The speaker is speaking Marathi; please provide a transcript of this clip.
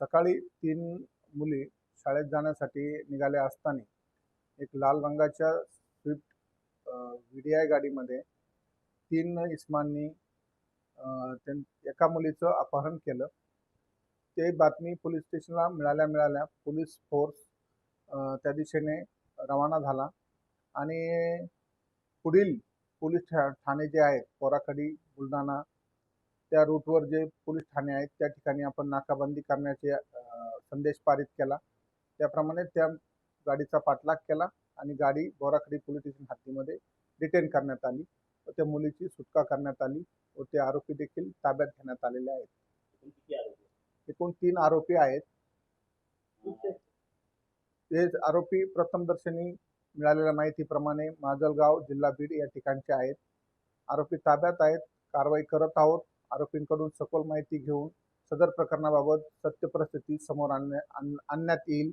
सकाळी तीन मुली शाळेत जाण्यासाठी निघाल्या असताना एक लाल रंगाच्या स्विफ्ट व्ही आय गाडीमध्ये तीन इस्मांनी त्यां एका मुलीचं अपहरण केलं. ते बातमी पोलीस स्टेशनला मिळाल्या मिळाल्या पोलीस फोर्स त्या दिशेने रवाना झाला आणि पुढील पोलीस ठा ठाणे जे आहेत पोराखडी बुलढाणा त्या रूटवर जे पोलीस ठाणे आहेत त्या ठिकाणी आपण नाकाबंदी करण्याचे संदेश पारित केला. त्याप्रमाणे त्या गाडीचा पाठलाग केला आणि गाडी बोराखडी पोलीस स्टेशन हद्दीमध्ये डिटेन करण्यात आली. व त्या मुलीची सुटका करण्यात आली व ते आरोपी देखील ताब्यात घेण्यात आलेले आहेत. एकूण तीन आरोपी आहेत. ते आरोपी प्रथमदर्शनी मिळालेल्या माहितीप्रमाणे माजलगाव जिल्हा बीड या ठिकाणचे आहेत. आरोपी ताब्यात आहेत कारवाई करत आहोत. आरोपींकडून सखोल माहिती घेऊन सदर प्रकरणाबाबत सत्य परिस्थिती समोर आणण्या आण- आणण्यात येईल.